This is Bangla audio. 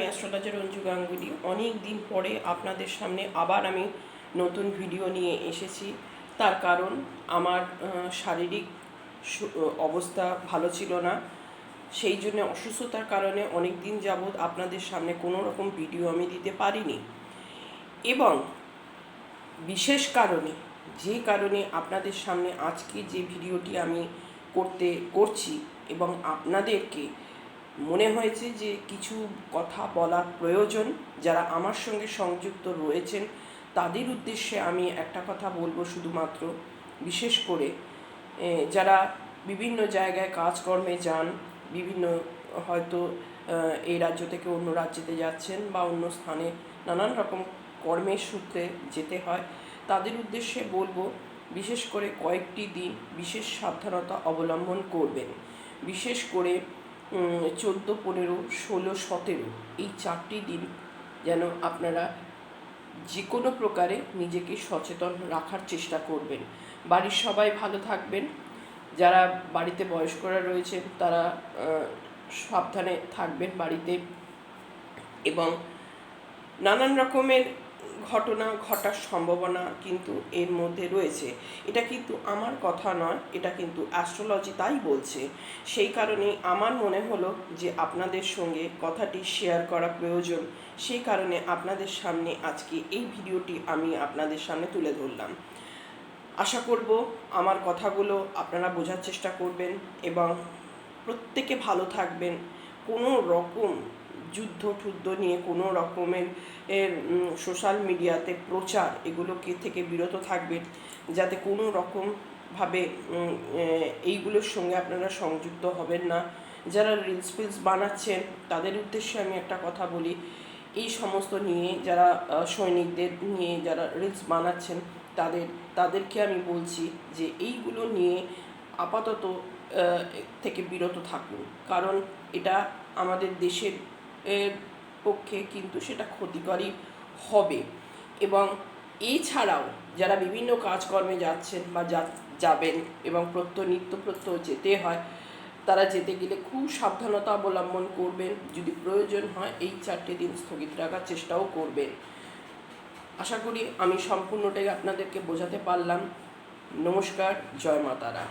আমি অ্যাস্ট্রোলজার রঞ্জু গাঙ্গুলি। অনেক দিন পরে আপনাদের সামনে আবার আমি নতুন ভিডিও নিয়ে এসেছি। তার কারণ আমার শারীরিক অবস্থা ভালো ছিল না। সেই জন্য অসুস্থতার কারণে অনেক দিন যাবৎ আপনাদের সামনে কোনো রকম ভিডিও আমি দিতে পারিনি। এবং বিশেষ কারণে, যে কারণে আপনাদের সামনে আজকে যে ভিডিওটি আমি করতে, করছি এবং আপনাদেরকে মনে হয়েছে যে কিছু কথা বলার প্রয়োজন যারা আমার সঙ্গে সংযুক্ত রয়েছেন, তাদের উদ্দেশ্যে আমি একটা কথা বলব শুধুমাত্র। বিশেষ করে যারা বিভিন্ন জায়গায় কাজকর্মে যান, বিভিন্ন হয়তো এই রাজ্য থেকে অন্য রাজ্যেতে যাচ্ছেন বা অন্য স্থানে নানান রকম কর্মের সূত্রে যেতে হয়, তাদের উদ্দেশ্যে বলব বিশেষ করে কয়েকটি দিন বিশেষ সাবধানতা অবলম্বন করবেন। বিশেষ করে চোদ্দ, পনেরো, ষোলো, সতেরো। এই চারটি দিন যেন আপনারা যে কোনো প্রকারে নিজেকে সচেতন রাখার চেষ্টা করবেন। বাড়ির সবাই ভালো থাকবেন। যারা বাড়িতে বয়স্করা রয়েছেন, তারা সাবধানে থাকবেন বাড়িতে এবং নানান রকমের ঘটনা ঘটার সম্ভাবনা কিন্তু এর মধ্যে রয়েছে। এটা কিন্তু আমার কথা নয়, এটা কিন্তু অ্যাস্ট্রোলজি তাই বলছে। সেই কারণে আমার মনে হলো যে আপনাদের সঙ্গে কথাটি শেয়ার করা প্রয়োজন। সেই কারণে আপনাদের সামনে আজকে এই ভিডিওটি আমি আপনাদের সামনে তুলে ধরলাম। আশা করব আমার কথাগুলো আপনারা বোঝার চেষ্টা করবেন এবং প্রত্যেকে ভালো থাকবেন। কোনো রকম যুদ্ধ টুদ্ধ নিয়ে কোনো রকমের, এর সোশ্যাল মিডিয়াতে প্রচার এগুলোকে থেকে বিরত থাকবেন যাতে কোনো রকমভাবে এইগুলোর সঙ্গে আপনারা সংযুক্ত হবেন না। যারা রিলস ফিলস বানাচ্ছেন, তাদের উদ্দেশ্যে আমি একটা কথা বলি। এই সমস্ত নিয়ে যারা সৈনিকদের নিয়ে যারা রিলস বানাচ্ছেন, তাদের, তাদেরকে আমি বলছি যে এইগুলো নিয়ে আপাতত থেকে বিরত থাকুন। কারণ এটা আমাদের দেশের এর পক্ষে কিন্তু সেটা ক্ষতিকরই হবে। এবং এছাড়াও যারা বিভিন্ন কাজকর্মে যাচ্ছেন বা যা- যাবেন এবং প্রত্যয় নিত্য প্রত্যয় যেতে হয়, তারা যেতে গেলে খুব সাবধানতা অবলম্বন করবেন। যদি প্রয়োজন হয় এই চারটে দিন স্থগিত রাখার চেষ্টাও করবেন। আশা করি আমি সম্পূর্ণটাই আপনাদেরকে বোঝাতে পারলাম। নমস্কার, জয় মাতারা